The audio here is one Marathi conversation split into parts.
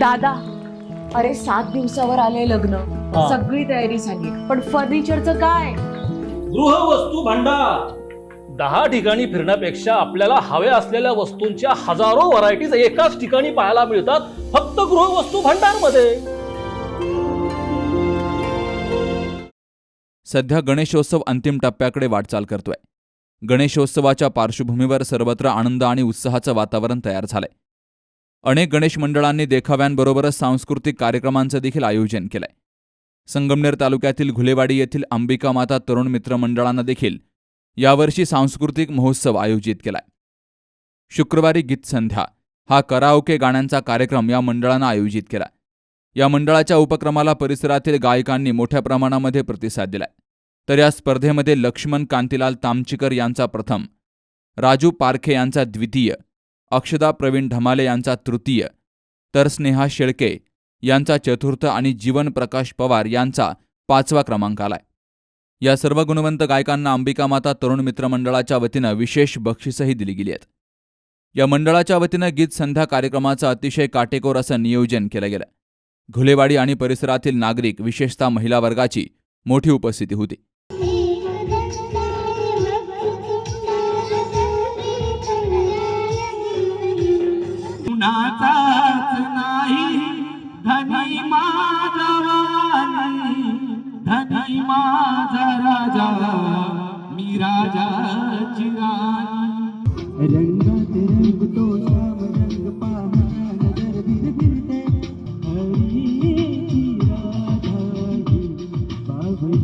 दादा अरे सात दिवसावर आले लग्न. हा. सगळी तयारी झाली. पण फर्निचरचं काय? गृहवस्तू भांडार. दहा ठिकाणी फिरण्यापेक्षा आपल्याला हव्या असलेल्या वस्तूंच्या हजारो व्हरायटीज एकाच ठिकाणी पाहायला मिळतात फक्त गृहवस्तू भांडारमध्ये सध्या गणेशोत्सव अंतिम टप्प्याकडे वाटचाल करतोय. गणेशोत्सवाच्या पार्श्वभूमीवर सर्वत्र आनंद आणि उत्साहाचं वातावरण तयार झालंय. अनेक गणेश मंडळांनी देखाव्यांबरोबरच सांस्कृतिक कार्यक्रमांचं देखील आयोजन केलंय. संगमनेर तालुक्यातील घुलेवाडी येथील अंबिका माता तरुण मित्र मंडळानं देखील यावर्षी सांस्कृतिक महोत्सव आयोजित केलाय. शुक्रवारी गीतसंध्या हा कराओके गाण्यांचा कार्यक्रम या मंडळानं आयोजित केला या मंडळाच्या उपक्रमाला परिसरातील गायकांनी मोठ्या प्रमाणामध्ये प्रतिसाद दिलाय. तर या स्पर्धेमध्ये लक्ष्मण कांतीलाल तामचिकर यांचा प्रथम राजू पारखे यांचा द्वितीय अक्षदा प्रवीण ढमाले यांचा तृतीय तर स्नेहा शेळके यांचा चतुर्थ आणि जीवन प्रकाश पवार यांचा पाचवा क्रमांक आलाय. या सर्व गुणवंत गायकांना अंबिका माता तरुण मित्र मंडळाच्या वतीनं विशेष बक्षीसही दिली गेली आहेत. या मंडळाच्या वतीनं गीत संध्या कार्यक्रमाचं अतिशय काटेकोर असं नियोजन केलं गेलं. घुलेवाडी आणि परिसरातील नागरिक विशेषतः महिला वर्गाची मोठी उपस्थिती होती. मी राजाची राणी रंगात रंगतो श्याम रंग पाहा नजर भिरभिरते हरीची राधा ही बाभळी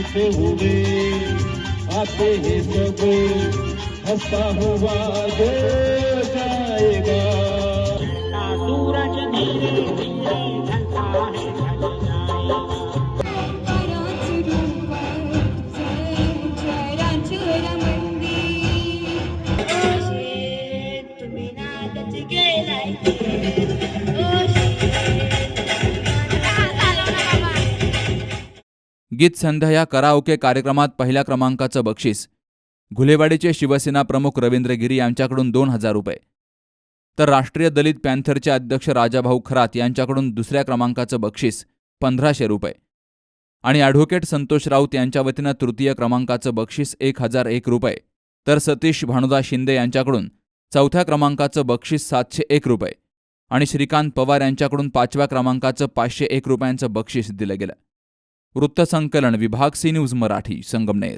उठे हुए आते हैं सब हंसता हुआ दे जाएगा सूरज धीरे धीरे ढलता है ढल जाए गीत संध्या या कराओके कार्यक्रमात पहिल्या क्रमांकाचं बक्षीस. घुलेवाडीचे शिवसेना प्रमुख रवींद्र गिरी यांच्याकडून दोन हजार रुपये. तर राष्ट्रीय दलित पॅन्थरचे अध्यक्ष राजाभाऊ खरात यांच्याकडून दुसऱ्या क्रमांकाचं बक्षीस पंधराशे रुपये. आणि ॲडव्होकेट संतोष राऊत यांच्या वतीनं तृतीय क्रमांकाचं बक्षीस एक हजार एक रुपये. तर सतीश भानुदा शिंदे यांच्याकडून चौथ्या क्रमांकाचं बक्षीस सातशे एक रुपये. आणि श्रीकांत पवार यांच्याकडून पाचव्या क्रमांकाचं पाचशे एक रुपयांचं बक्षीस दिलं गेलं. वृत्तसंकलन विभाग सी न्यूज मराठी संगमनेर.